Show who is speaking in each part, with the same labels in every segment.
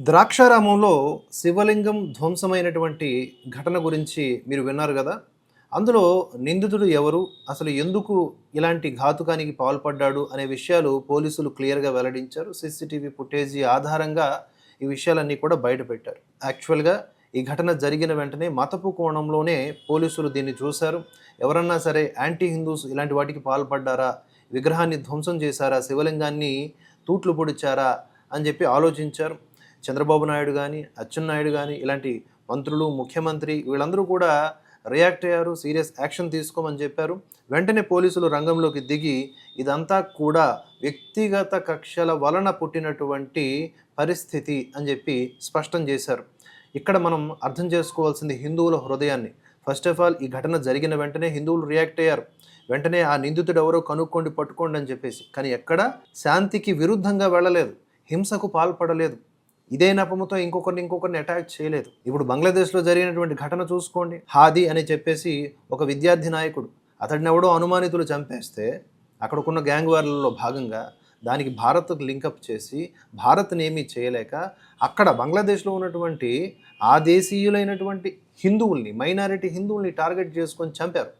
Speaker 1: ద్రాక్షారామంలో శివలింగం ధ్వంసమైనటువంటి ఘటన గురించి మీరు విన్నారు కదా? అందులో నిందితుడు ఎవరు? అసలు ఎందుకు ఇలాంటి ఘాతుకానికి పాల్పడ్డాడు అనే విషయాలు పోలీసులు క్లియర్గా వెల్లడించారు. సీసీటీవీ ఫుటేజీ ఆధారంగా ఈ విషయాలన్నీ కూడా బయటపెట్టారు యాక్చువల్గా ఈ ఘటన జరిగిన వెంటనే మతపు కోణంలోనే పోలీసులు దీన్ని చూశారు. ఎవరన్నా సరే యాంటీ హిందూస్ ఇలాంటి వాటికి పాల్పడ్డారా? విగ్రహాన్ని ధ్వంసం చేశారా? శివలింగాన్ని తూట్లు పొడిచారా? అని చెప్పి ఆలోచించారు. చంద్రబాబు నాయుడు కానీ అచ్చెన్నాయుడు కానీ ఇలాంటి మంత్రులు ముఖ్యమంత్రి వీళ్ళందరూ కూడా రియాక్ట్ అయ్యారు సీరియస్ యాక్షన్ తీసుకోమని చెప్పారు. వెంటనే పోలీసులు రంగంలోకి దిగి ఇదంతా కూడా వ్యక్తిగత కక్షల వలన పుట్టినటువంటి పరిస్థితి అని చెప్పి స్పష్టం చేశారు. ఇక్కడ మనం అర్థం చేసుకోవాల్సింది హిందువుల హృదయాన్ని. ఫస్ట్ ఆఫ్ ఆల్ ఈ ఘటన జరిగిన వెంటనే హిందువులు రియాక్ట్ అయ్యారు. వెంటనే ఆ నిందితుడు ఎవరో కనుక్కోండి పట్టుకోండి అని చెప్పేసి. కానీ ఎక్కడ శాంతికి విరుద్ధంగా వెళ్ళలేదు. హింసకు పాల్పడలేదు. ఇదే నెపముతో ఇంకొకరిని ఇంకొకరిని అటాక్ చేయలేదు. ఇప్పుడు బంగ్లాదేశ్లో జరిగినటువంటి ఘటన చూసుకోండి. హాది అని చెప్పేసి ఒక విద్యార్థి నాయకుడు అతడిని ఎవడో అనుమానితులు చంపేస్తే అక్కడకున్న గ్యాంగ్ వార్లలో భాగంగా దానికి భారత్కు లింకప్ చేసి భారత్ని ఏమీ చేయలేక అక్కడ బంగ్లాదేశ్లో ఉన్నటువంటి ఆ దేశీయులైనటువంటి హిందువుల్ని మైనారిటీ హిందువుల్ని టార్గెట్ చేసుకొని చంపారు.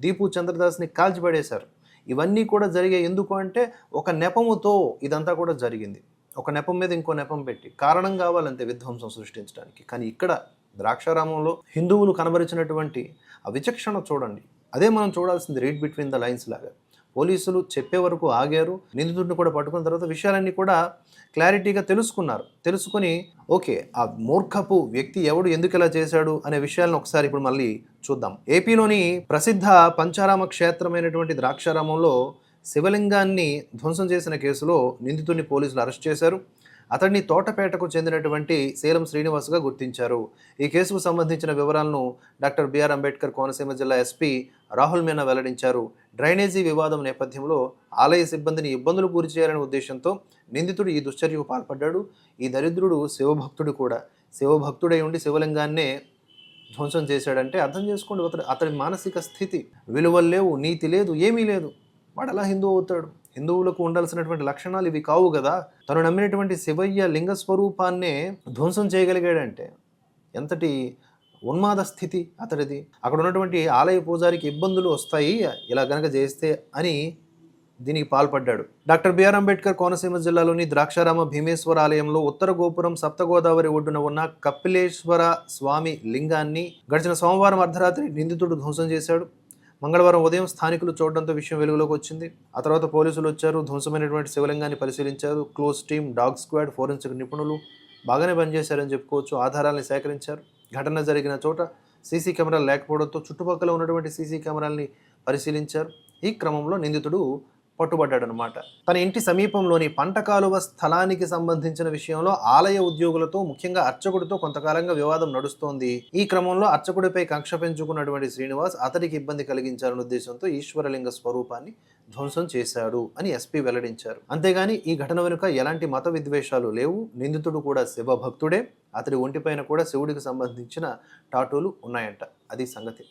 Speaker 1: దీపు చంద్రదాస్ని కాల్చిపడేశారు. ఇవన్నీ కూడా జరిగే ఎందుకు అంటే ఒక నెపముతో ఇదంతా కూడా జరిగింది. ఒక నెపం మీద ఇంకో నెపం పెట్టి కారణం కావాలంతే విధ్వంసం సృష్టించడానికి. కానీ ఇక్కడ ద్రాక్షారామంలో హిందువులు కనబరిచినటువంటి ఆ విచక్షణ చూడండి. అదే మనం చూడాల్సింది రీడ్ బిట్వీన్ ద లైన్స్ లాగా. పోలీసులు చెప్పే వరకు ఆగారు నిందితుడిని కూడా పట్టుకున్న తర్వాత విషయాలన్నీ కూడా క్లారిటీగా తెలుసుకున్నారు. తెలుసుకొని ఓకే ఆ మూర్ఖపు వ్యక్తి ఎవడు ఎందుకు ఇలా చేశాడు? అనే విషయాలను ఒకసారి ఇప్పుడు మళ్ళీ చూద్దాం. ఏపీలోని ప్రసిద్ధ పంచారామ క్షేత్రమైనటువంటి ద్రాక్షారామంలో శివలింగాన్ని ధ్వంసం చేసిన కేసులో నిందితుడిని పోలీసులు అరెస్ట్ చేశారు. అతడిని తోటపేటకు చెందినటువంటి సేలం శ్రీనివాస్గా గుర్తించారు. ఈ కేసుకు సంబంధించిన వివరాలను డాక్టర్ బిఆర్ అంబేద్కర్ కోనసీమ జిల్లా ఎస్పీ రాహుల్ మీనా వెల్లడించారు. డ్రైనేజీ వివాదం నేపథ్యంలో ఆలయ సిబ్బందిని ఇబ్బందులు గురి చేయాలనే ఉద్దేశంతో నిందితుడు ఈ దుశ్చర్యకు పాల్పడ్డాడు. ఈ దరిద్రుడు శివభక్తుడు కూడా. శివభక్తుడై ఉండి శివలింగాన్నే ధ్వంసం చేశాడంటే అర్థం చేసుకోండి. అతడు అతడి మానసిక స్థితి విలువలు లేవు నీతి లేదు ఏమీ లేదు. వాడు ఎలా హిందూ అవుతాడు? హిందువులకు ఉండాల్సినటువంటి లక్షణాలు ఇవి కావు కదా. తను నమ్మినటువంటి శివయ్య లింగ స్వరూపాన్నే ధ్వంసం చేయగలిగాడంటే ఎంతటి ఉన్మాద స్థితి అతడిది. అక్కడ ఉన్నటువంటి ఆలయ పూజారికి ఇబ్బందులు వస్తాయి. ఇలా గనక చేస్తే అని దీనికి పాల్పడ్డాడు. డాక్టర్ బిఆర్ అంబేద్కర్ కోనసీమ జిల్లాలోని ద్రాక్షారామ భీమేశ్వర ఆలయంలో ఉత్తర గోపురం సప్తగోదావరి ఒడ్డున ఉన్న కపిలేశ్వర స్వామి లింగాన్ని గడిచిన సోమవారం అర్ధరాత్రి నిందితుడు ధ్వంసం చేశాడు. మంగళవారం ఉదయం స్థానికులు చూడడంతో విషయం వెలుగులోకి వచ్చింది. ఆ తర్వాత పోలీసులు వచ్చారు ధ్వంసమైనటువంటి శివలింగాన్ని పరిశీలించారు. Close team dog squad forensic నిపుణులు బాగానే పనిచేశారని చెప్పుకోవచ్చు ఆధారాలను సేకరించారు. ఘటన జరిగిన చోట సీసీ కెమెరాలు లేకపోవడంతో చుట్టుపక్కల ఉన్నటువంటి సీసీ కెమెరాల్ని పరిశీలించారు. ఈ క్రమంలో నిందితుడు పట్టుబడ్డాడనమాట తన ఇంటి సమీపంలోని పంట కాలువ స్థలానికి సంబంధించిన విషయంలో ఆలయ ఉద్యోగులతో ముఖ్యంగా అర్చకుడితో కొంతకాలంగా వివాదం నడుస్తోంది. ఈ క్రమంలో అర్చకుడిపై కక్ష పెంచుకున్నటువంటి శ్రీనివాస్ అతడికి ఇబ్బంది కలిగించాలనే ఉద్దేశంతో ఈశ్వరలింగ స్వరూపాన్ని ధ్వంసం చేశాడు అని ఎస్పీ వెల్లడించారు. అంతేగాని ఈ ఘటన వెనుక ఎలాంటి మత విద్వేషాలు లేవు. నిందితుడు కూడా శివభక్తుడే. అతడి ఒంటిపైన కూడా శివుడికి సంబంధించిన టాటూలు ఉన్నాయంట. అది సంగతి.